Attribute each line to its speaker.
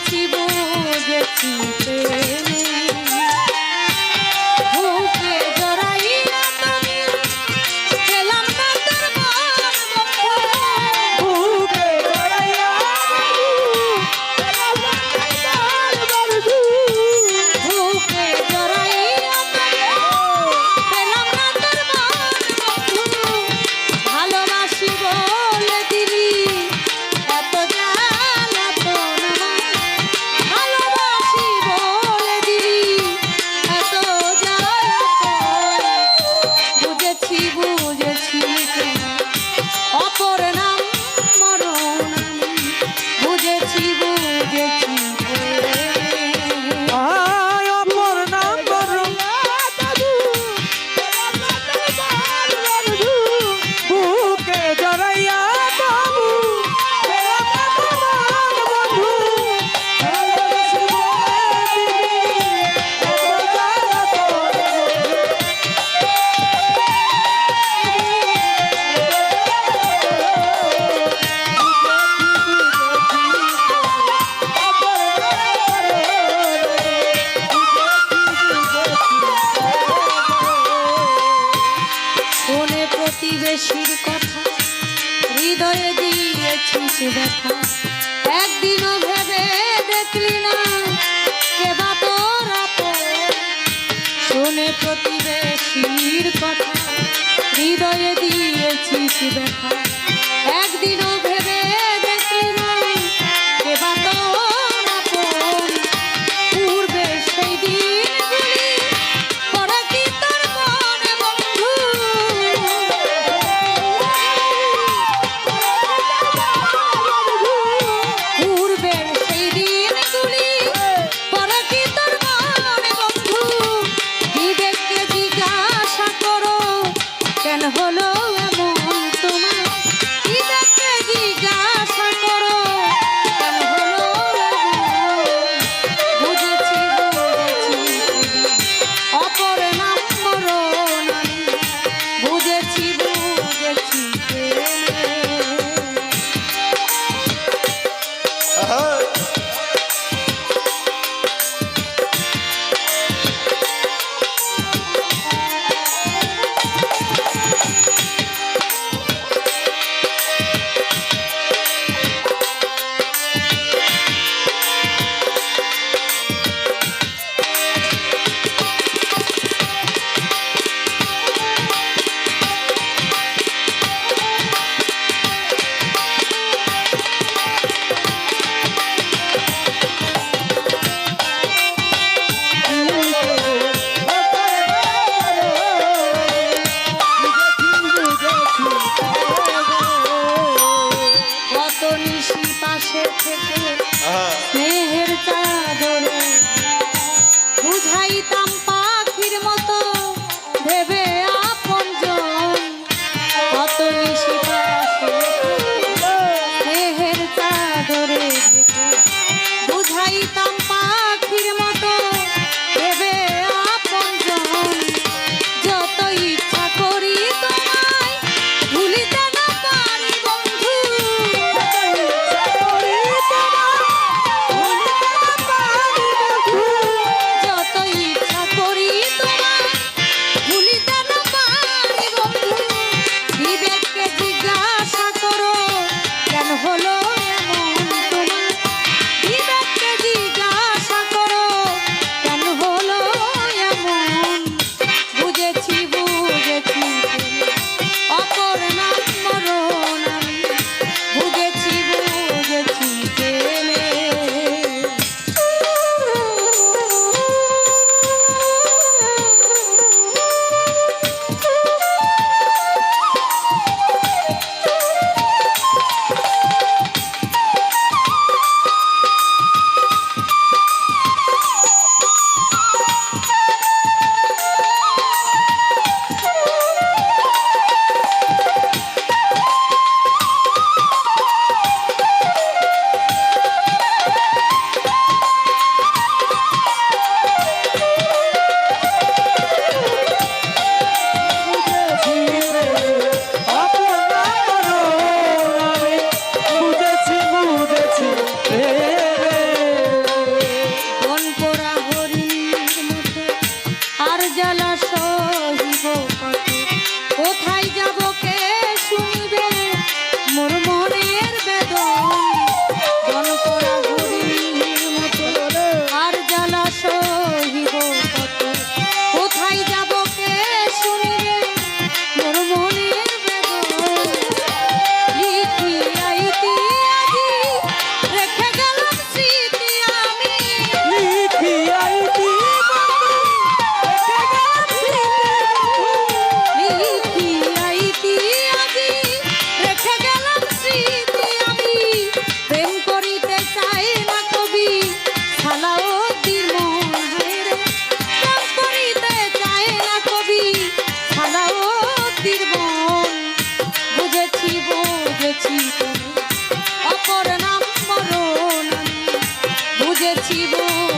Speaker 1: motivos. হৃদয়ে দিয়েছিস ব্যথা। একদিনও ভেবে দেখলি না কেবা তোর শুনে প্রতিবেশীর কথা, হৃদয়ে দিয়েছিস ব্যথা। Oh. বুঝেছি বুঝেছি